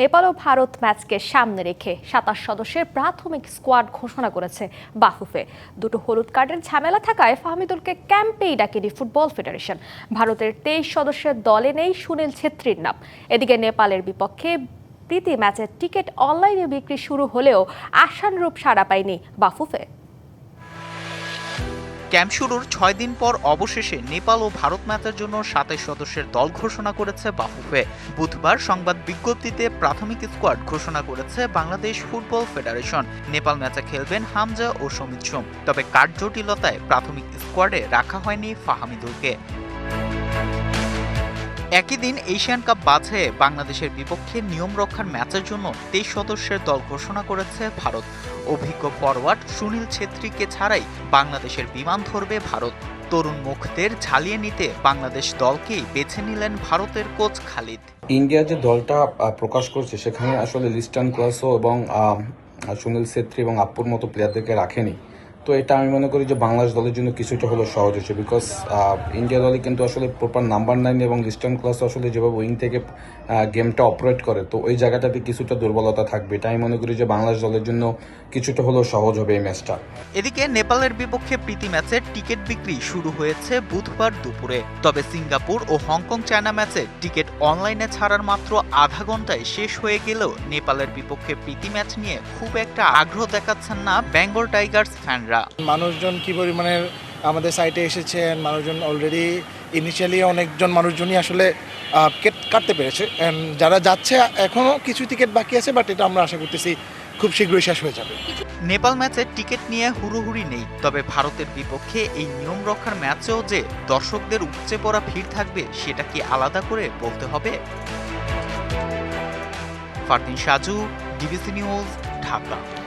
নেপাল ও ভারত ম্যাচকে সামনে রেখে সাতাশ সদস্যের প্রাথমিক স্কোয়াড ঘোষণা করেছে বাফুফে। দুটো হলুদ কার্ডের ঝামেলা থাকায় ফাহমিদুলকে ক্যাম্পেই ডাকেনি ফুটবল ফেডারেশন। ভারতের তেইশ সদস্যের দলে নেই সুনীল ছেত্রীর নাম। এদিকে নেপালের বিপক্ষে প্রীতি ম্যাচের টিকিট অনলাইনে বিক্রি শুরু হলেও আশানুরূপ সাড়া পায়নি বাফুফে। ক্যাম্প শুরুর ছয় দিন পর অবশেষে নেপাল ও ভারত ম্যাচের জন্য সাতাইশ সদস্যের দল ঘোষণা করেছে বাফুফে। বুধবার সংবাদ বিজ্ঞপ্তিতে প্রাথমিক স্কোয়াড ঘোষণা করেছে বাংলাদেশ ফুটবল ফেডারেশন। নেপাল ম্যাচে খেলবেন হামজা ও সমিত সোম। তবে কার্যটিলতায় প্রাথমিক স্কোয়াডে রাখা হয়নি ফাহামিদুলকে। একই দিন এশিয়ান কাপ বাছাইয়ে বাংলাদেশের বিপক্ষে নিয়ম রক্ষার ম্যাচের জন্য তেইশ সদস্যের দল ঘোষণা করেছে ভারত। অভিজ্ঞ ফরওয়ার্ড সুনীল ছেত্রীকে ছাড়াই বাংলাদেশের বিমান ধরবে ভারত। তরুণ মুখদের ঝালিয়ে নিতে বাংলাদেশ দলকেই বেছে নিলেন ভারতের কোচ খালিদ। ইন্ডিয়া যে দলটা প্রকাশ করছে, সেখানে আসলে লিস্টান ক্লাসও এবং সুনীল ছেত্রী এবং আপুর মতো প্লেয়ারদেরকে রাখেনি। তো এটা আমি মনে করি যে বাংলাদেশ দলের জন্য কিছুটা হলো সহজ হচ্ছে বিকজ ইন্ডিয়া দলে কিন্তু আসলে প্রপার নাম্বার নাইন এবং লিস্টান ক্লাস আসলে যেভাবে উইং থেকে গেমটা অপারেট করে, তো ওই জায়গাটাতে কিছুটা দুর্বলতা থাকবে। এটা আমি মনে করি যে বাংলাদেশ দলের জন্য কিছুটা হলেও সহজ হবে এই ম্যাচটা এদিকে নেপালের বিপক্ষে প্রীতি ম্যাচের টিকিট বিক্রি শুরু হয়েছে বুধবার দুপুরে। তবে সিঙ্গাপুর ও হংকং চায়না ম্যাচে টিকিট অনলাইনে ছাড়ার মাত্র আধা ঘন্টায় শেষ হয়ে গেলেও নেপালের বিপক্ষে প্রীতি ম্যাচ নিয়ে খুব একটা আগ্রহ দেখাচ্ছেন না বেঙ্গল টাইগার্স ফ্যানরা মানুষজন কি পরিমাণে আমাদের সাইটে এসেছেন? মানুষজন অলরেডি ইনিশিয়ালি অনেকজন মানুষজনই আসলে কেট- কাটতে পেরেছে। And যারা যাচ্ছে এখনও কিছু টিকিট বাকি আছে বাট এটা আমরা আশা করতেছি খুব শীঘ্রই শেষ হয়ে যাবে। নেপাল ম্যাচের টিকিট নিয়ে হুড়োহুড়ি নেই তবে ভারতের বিপক্ষে এই নিয়ম রক্ষার ম্যাচেও যে দর্শকদের উপচে পড়া ভিড় থাকবে সেটা কি আলাদা করে বলতে হবে? Fardin Saju DBC news Dhaka.